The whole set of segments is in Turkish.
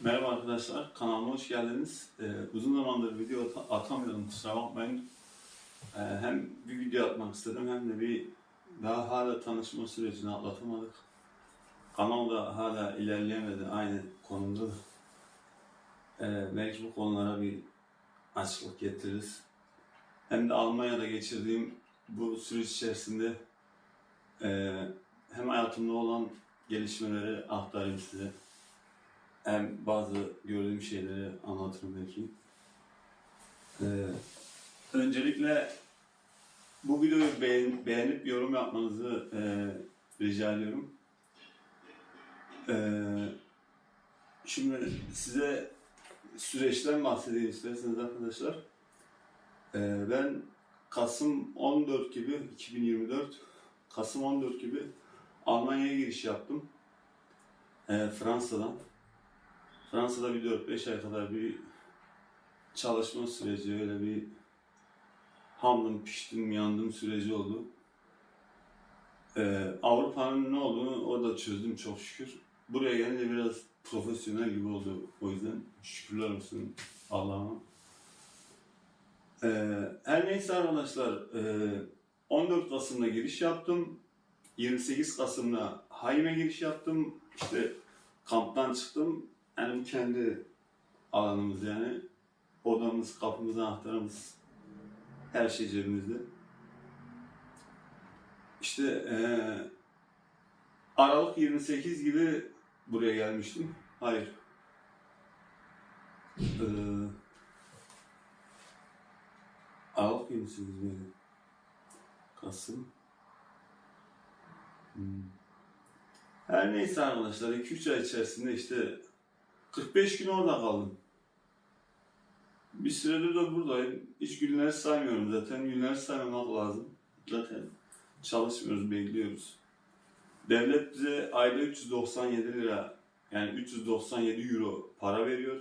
Merhaba arkadaşlar, kanalıma hoş geldiniz. Ee, uzun zamandır video at- atamıyordum, kusura bakmayın. Ee, hem bir video atmak istedim hem de bir daha hala tanışma sürecini atlatamadık. Kanal da hala ilerleyemedi, aynı konumda da. Ee, belki bu konulara bir açıklık getiririz. Hem de Almanya'da geçirdiğim bu süreç içerisinde e, hem hayatımda olan gelişmeleri aktarayım size hem bazı gördüğüm şeyleri anlatırım belki. Ee, öncelikle bu videoyu beğen- beğenip yorum yapmanızı e, rica ediyorum. Ee, şimdi size süreçten bahsedeyim isterseniz arkadaşlar. Ee, ben Kasım 14 gibi 2024 Kasım 14 gibi Almanya'ya giriş yaptım. Ee, Fransa'dan. Fransa'da bir 4-5 ay kadar bir çalışma süreci, öyle bir hamdım, piştim, yandım süreci oldu. Ee, Avrupa'nın ne olduğunu orada çözdüm çok şükür. Buraya gelince biraz profesyonel gibi oldu. O yüzden şükürler olsun Allah'ıma. Ee, her neyse arkadaşlar, e, 14 Kasım'da giriş yaptım. 28 Kasım'da Hayme giriş yaptım. İşte kamptan çıktım. Yani kendi alanımız yani. Odamız, kapımız, anahtarımız, her şey cebimizde. İşte eee, Aralık 28 gibi buraya gelmiştim. Hayır. Eee Aralık 28 miydi? Kasım. Hmm. Her neyse arkadaşlar 2-3 ay içerisinde işte 45 gün orada kaldım. Bir süredir de buradayım. Hiç günleri saymıyorum zaten. Günleri saymamak lazım. Zaten çalışmıyoruz, bekliyoruz. Devlet bize ayda 397 lira yani 397 euro para veriyor.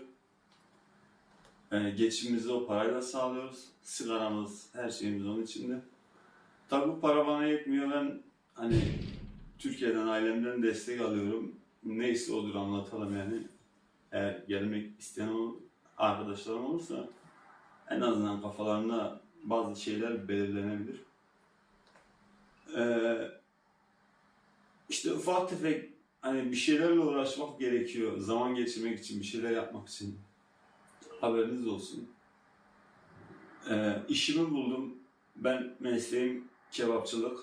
Yani geçimimizi o parayla sağlıyoruz. Sigaramız, her şeyimiz onun içinde. Tabi bu para bana yetmiyor. Ben hani Türkiye'den, ailemden destek alıyorum. Neyse odur anlatalım yani. Eğer gelmek isteyen arkadaşlarım olursa en azından kafalarında bazı şeyler belirlenebilir. Ee, işte ufak tefek hani bir şeylerle uğraşmak gerekiyor. Zaman geçirmek için, bir şeyler yapmak için. Haberiniz olsun. Ee, işimi buldum. Ben mesleğim kebapçılık.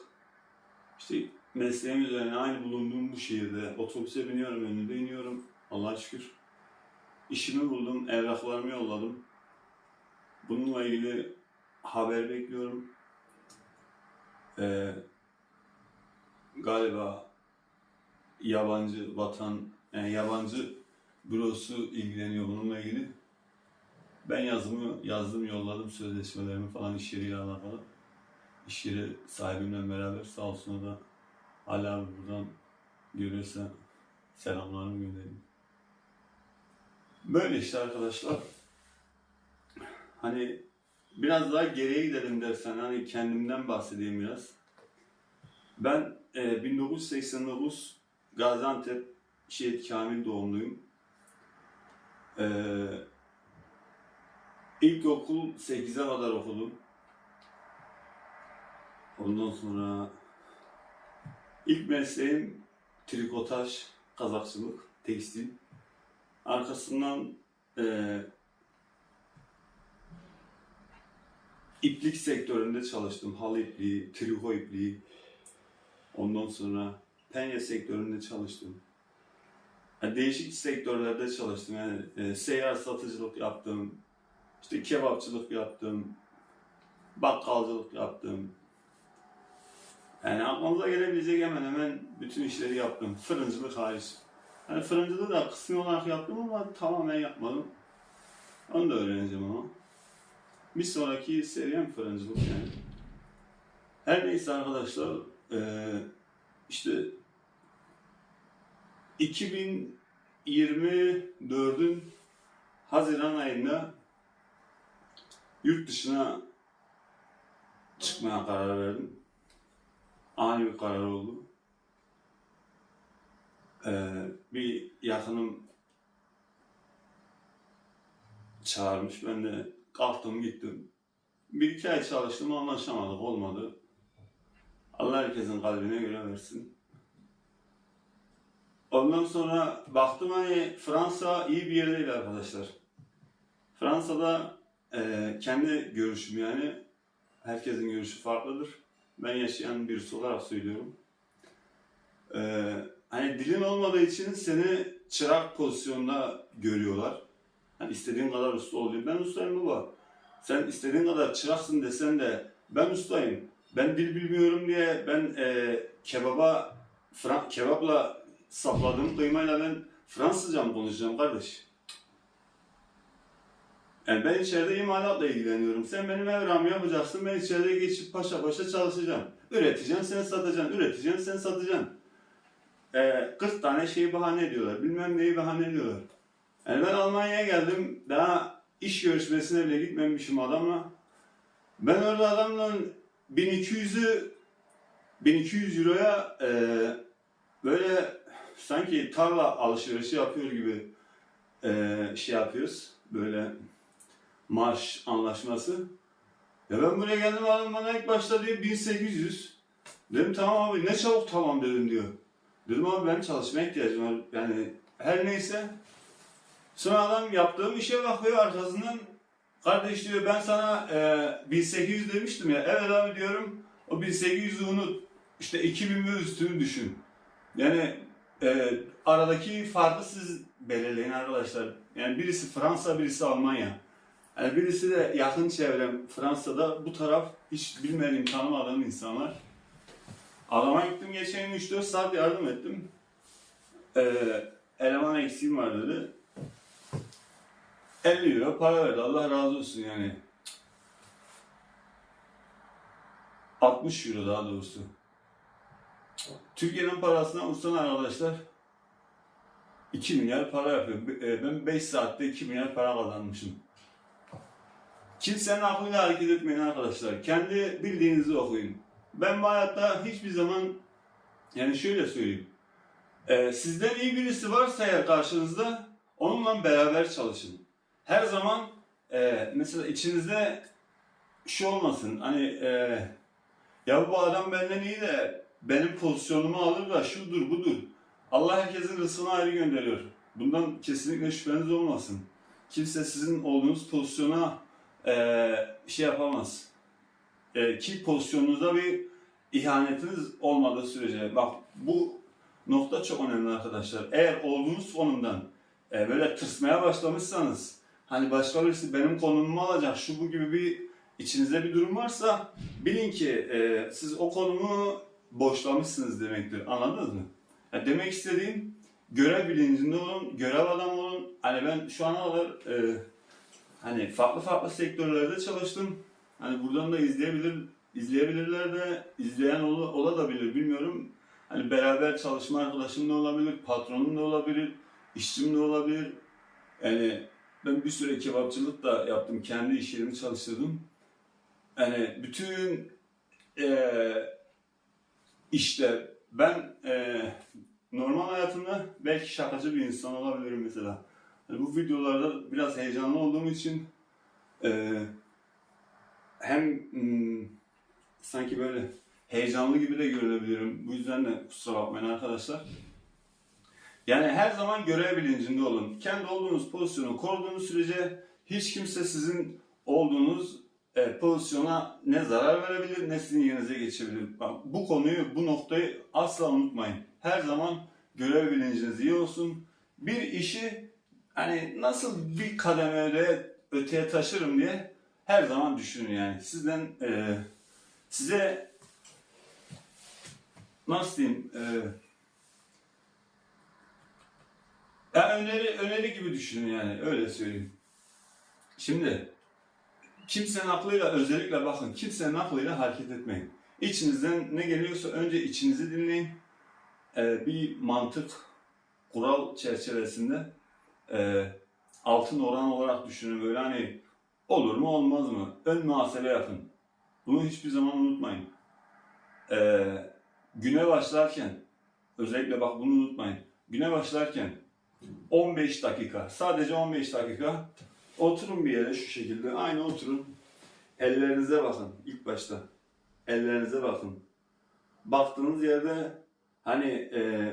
İşte mesleğim üzerine aynı bulunduğum bu şehirde otobüse biniyorum, önünde iniyorum. Allah'a şükür. İşimi buldum, evraklarımı yolladım. Bununla ilgili haber bekliyorum. Ee, galiba yabancı vatan, yani yabancı bürosu ilgileniyor bununla ilgili. Ben yazımı yazdım, yolladım sözleşmelerimi falan iş yeriyle alakalı. İş yeri sahibimle beraber sağ olsun o da abi buradan görüyorsa selamlarımı göndereyim. Böyle işte arkadaşlar. Hani biraz daha geriye gidelim dersen hani kendimden bahsedeyim biraz. Ben e, 1989 Gaziantep Şehit Kamil doğumluyum. E, ilkokul 8'e kadar okudum. Ondan sonra ilk mesleğim trikotaj, kazakçılık, tekstil. Arkasından eee iplik sektöründe çalıştım. Halı ipliği, triko ipliği. Ondan sonra penye sektöründe çalıştım. Yani değişik sektörlerde çalıştım. Yani e, seyyar satıcılık yaptım. İşte kebapçılık yaptım. Bakkalcılık yaptım. Yani aklınıza gelebilecek hemen hemen bütün işleri yaptım. Fırıncılık hariç. Yani fırıncılığı da kısmi olarak yaptım ama tamamen yapmadım. Onu da öğreneceğim ama. Bir sonraki seriyem fırıncılık yani. Her neyse arkadaşlar eee işte 2024'ün Haziran ayında yurt dışına çıkmaya karar verdim. Ani bir karar oldu. Ee, bir yakınım çağırmış. Ben de kalktım gittim. Bir iki ay çalıştım anlaşamadık olmadı. Allah herkesin kalbine göre versin. Ondan sonra baktım hani Fransa iyi bir yer değil arkadaşlar. Fransa'da eee, kendi görüşüm yani herkesin görüşü farklıdır. Ben yaşayan birisi olarak söylüyorum. Eee, hani dilin olmadığı için seni çırak pozisyonda görüyorlar. Hani istediğin kadar usta oluyor. Ben ustayım baba. Sen istediğin kadar çıraksın desen de ben ustayım. Ben dil bilmiyorum diye ben eee kebaba Fra- kebapla sapladığım kıymayla ben Fransızca mı konuşacağım kardeş? Yani ben içeride imalatla ilgileniyorum. Sen benim evramı yapacaksın. Ben içeride geçip paşa paşa çalışacağım. Üreteceksin, sen satacaksın. Üreteceksin, sen satacaksın. Ee, 40 tane şeyi bahane ediyorlar. Bilmem neyi bahane ediyorlar. Yani ben Almanya'ya geldim. Daha iş görüşmesine bile gitmemişim adamla. Ben orada adamla 1200'ü 1200 euroya e, böyle sanki tarla alışverişi yapıyor gibi e, şey yapıyoruz. Böyle maaş anlaşması. Ya ben buraya geldim adam bana ilk başta diyor 1800. Dedim tamam abi ne çabuk tamam dedim diyor. Dedim abi benim çalışmaya ihtiyacım var. Yani her neyse. Sonra adam yaptığım işe bakıyor arkasından. Kardeş diyor ben sana e, 1800 demiştim ya. Evet abi diyorum. O 1800'ü unut. İşte 2000 ve üstünü düşün. Yani e, aradaki farkı siz belirleyin arkadaşlar. Yani birisi Fransa, birisi Almanya. Yani birisi de yakın çevrem Fransa'da bu taraf hiç bilmediğim, tanımadığım insanlar. Adama gittim geçen gün 3-4 saat yardım ettim. Ee, eleman eksiğim var dedi. 50 euro para verdi. Allah razı olsun yani. 60 euro daha doğrusu. Türkiye'nin parasına vursan arkadaşlar 2 milyar para yapıyor. E, Ben 5 saatte 2 milyar para kazanmışım. Kimsenin aklıyla hareket etmeyin arkadaşlar. Kendi bildiğinizi okuyun. Ben bu hayatta hiçbir zaman yani şöyle söyleyeyim. Ee, sizden iyi birisi varsa eğer karşınızda onunla beraber çalışın. Her zaman e, mesela içinizde şu olmasın hani e, ya bu adam benden iyi de benim pozisyonumu alır da şudur budur. Allah herkesin rızkını ayrı gönderiyor. Bundan kesinlikle şüpheniz olmasın. Kimse sizin olduğunuz pozisyona eee, şey yapamaz. Eee, ki pozisyonunuzda bir ihanetiniz olmadığı sürece. Bak bu nokta çok önemli arkadaşlar. Eğer olduğunuz konumdan eee, böyle tırsmaya başlamışsanız hani başka birisi benim konumumu alacak şu bu gibi bir içinizde bir durum varsa bilin ki eee, siz o konumu boşlamışsınız demektir. Anladınız mı? Ya demek istediğim görev bilincinde olun, görev adamı olun. Hani ben şu ana kadar eee hani farklı farklı sektörlerde çalıştım. Hani buradan da izleyebilir, izleyebilirler de, izleyen ol, ola bilmiyorum. Hani beraber çalışma arkadaşım da olabilir, patronum da olabilir, işçim de olabilir. Yani ben bir süre kebapçılık da yaptım, kendi iş yerimi çalıştırdım. Yani bütün eee işte ben eee, normal hayatımda belki şakacı bir insan olabilirim mesela. Hani bu videolarda biraz heyecanlı olduğum için eee, hem hmm, sanki böyle heyecanlı gibi de görünebilirim. Bu yüzden de kusura bakmayın arkadaşlar. Yani her zaman görev bilincinde olun. Kendi olduğunuz pozisyonu koruduğunuz sürece hiç kimse sizin olduğunuz e, pozisyona ne zarar verebilir ne sizin yerinize geçebilir. Bak, bu konuyu, bu noktayı asla unutmayın. Her zaman görev bilinciniz iyi olsun. Bir işi hani nasıl bir kademe öteye, öteye taşırım diye her zaman düşünün yani. Sizden e, size nasıl diyeyim e, ya öneri öneri gibi düşünün yani öyle söyleyeyim. Şimdi kimsenin aklıyla özellikle bakın kimsenin aklıyla hareket etmeyin. İçinizden ne geliyorsa önce içinizi dinleyin. Ee, bir mantık, kural çerçevesinde e, altın oran olarak düşünün böyle hani olur mu olmaz mı? Ön muhasebe yapın. Bunu hiçbir zaman unutmayın. Ee, güne başlarken özellikle bak bunu unutmayın. Güne başlarken 15 dakika, sadece 15 dakika Oturun bir yere şu şekilde. Aynı oturun. Ellerinize bakın ilk başta. Ellerinize bakın. Baktığınız yerde hani e,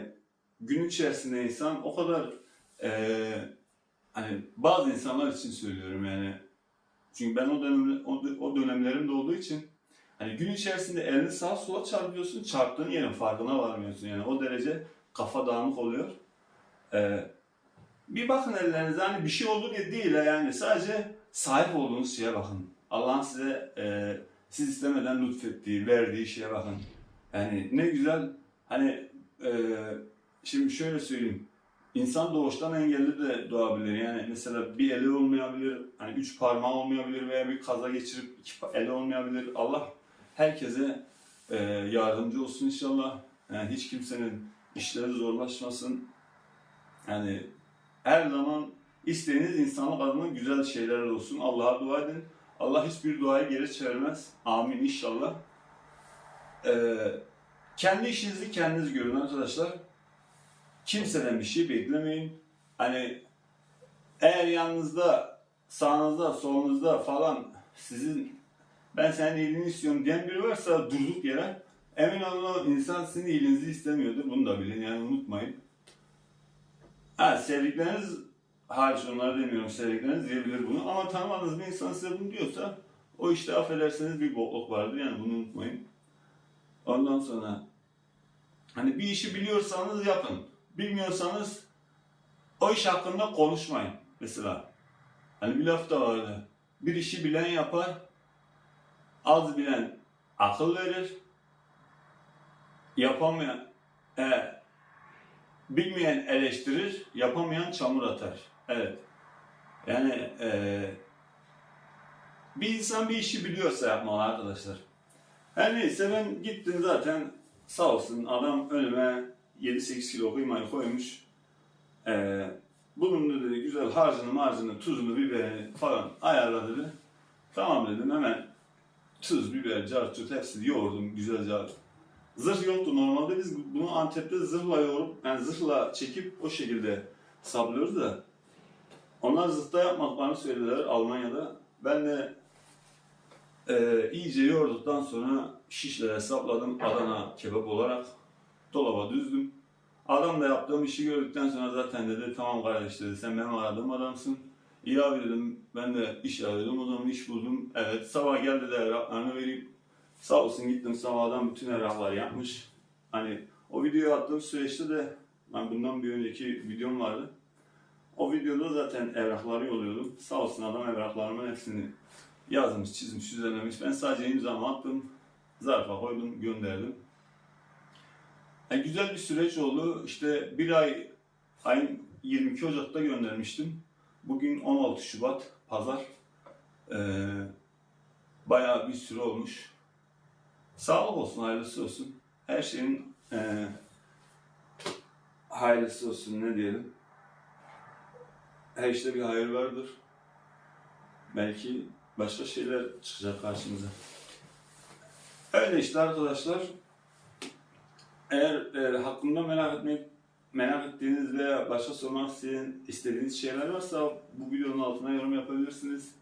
gün içerisinde insan o kadar e, hani bazı insanlar için söylüyorum yani. Çünkü ben o dönem o, dönemlerimde olduğu için hani gün içerisinde elini sağa sola çarpıyorsun, çarptığın yerin farkına varmıyorsun yani o derece kafa dağınık oluyor. E, bir bakın ellerinize hani bir şey oldu diye değil yani sadece sahip olduğunuz şeye bakın. Allah'ın size e, siz istemeden lütfettiği, verdiği şeye bakın. Yani ne güzel hani e, şimdi şöyle söyleyeyim. İnsan doğuştan engelli de doğabilir. Yani mesela bir eli olmayabilir, hani üç parmağı olmayabilir veya bir kaza geçirip iki eli olmayabilir. Allah herkese e, yardımcı olsun inşallah. Yani hiç kimsenin işleri zorlaşmasın. Yani her zaman isteğiniz insanlık adına güzel şeyler olsun. Allah'a dua edin. Allah hiçbir duayı geri çevirmez. Amin inşallah. Ee, kendi işinizi kendiniz görün arkadaşlar. Kimseden bir şey beklemeyin. Hani eğer yanınızda, sağınızda, solunuzda falan sizin ben senin iyiliğini istiyorum diyen biri varsa durduk yere emin olun o insan sizin iyiliğinizi istemiyordur. Bunu da bilin yani unutmayın. Ha, sevdikleriniz hariç onları demiyorum. Sevdikleriniz diyebilir bunu. Ama tanımadığınız bir insan size bunu diyorsa o işte affederseniz bir bokluk vardır. Yani bunu unutmayın. Ondan sonra hani bir işi biliyorsanız yapın. Bilmiyorsanız o iş hakkında konuşmayın. Mesela hani bir laf da vardı. Bir işi bilen yapar. Az bilen akıl verir. Yapamayan e, bilmeyen eleştirir, yapamayan çamur atar. Evet. Yani eee, bir insan bir işi biliyorsa yapmalı arkadaşlar. Her neyse ben gittim zaten sağ olsun adam önüme 7-8 kilo kıymayı koymuş. Eee bunun dedi güzel harcını marjını tuzunu biberini falan ayarla dedi. Tamam dedim hemen tuz, biber, carçurt hepsini yoğurdum güzelce Zırh yoktu normalde biz bunu Antep'te zırhla yoğurup yani zırhla çekip o şekilde saplıyoruz da onlar zırhta yapmadıklarını söylediler Almanya'da. Ben de e, iyice yoğurduktan sonra şişlere sapladım Adana kebap olarak dolaba düzdüm. Adam da yaptığım işi gördükten sonra zaten dedi tamam kardeş dedi sen benim aradığım adamsın. İyi abi dedim ben de iş arıyordum o zaman iş buldum. Evet sabah geldi de evraklarını vereyim. Sağ olsun gittim sabahdan bütün evrakları yapmış. Hani o videoyu attığım süreçte de ben bundan bir önceki videom vardı. O videoda zaten evrakları yolluyordum. Sağ olsun adam evraklarımın hepsini yazmış, çizmiş, düzenlemiş. Ben sadece imzamı attım. Zarfa koydum, gönderdim. Yani güzel bir süreç oldu. İşte bir ay, ayın 22 Ocak'ta göndermiştim. Bugün 16 Şubat, pazar. Ee, bayağı bir süre olmuş. Sağlık olsun, hayırlısı olsun. Her şeyin eee hayırlısı olsun ne diyelim. Her işte bir hayır vardır. Belki başka şeyler çıkacak karşımıza. Öyle işte arkadaşlar. Eğer e, hakkında merak etmek merak ettiğiniz veya başka sormak istediğiniz, şeyler varsa bu videonun altına yorum yapabilirsiniz.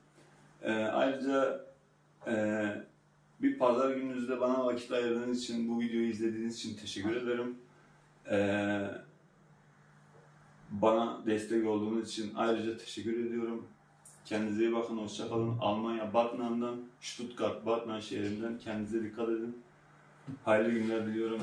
E, ayrıca e, bir pazar gününüzde bana vakit ayırdığınız için, bu videoyu izlediğiniz için teşekkür ederim. Ee, bana destek olduğunuz için ayrıca teşekkür ediyorum. Kendinize iyi bakın, hoşçakalın. Almanya, Batman'dan, Stuttgart, Batman şehrinden kendinize dikkat edin. Hayırlı günler diliyorum.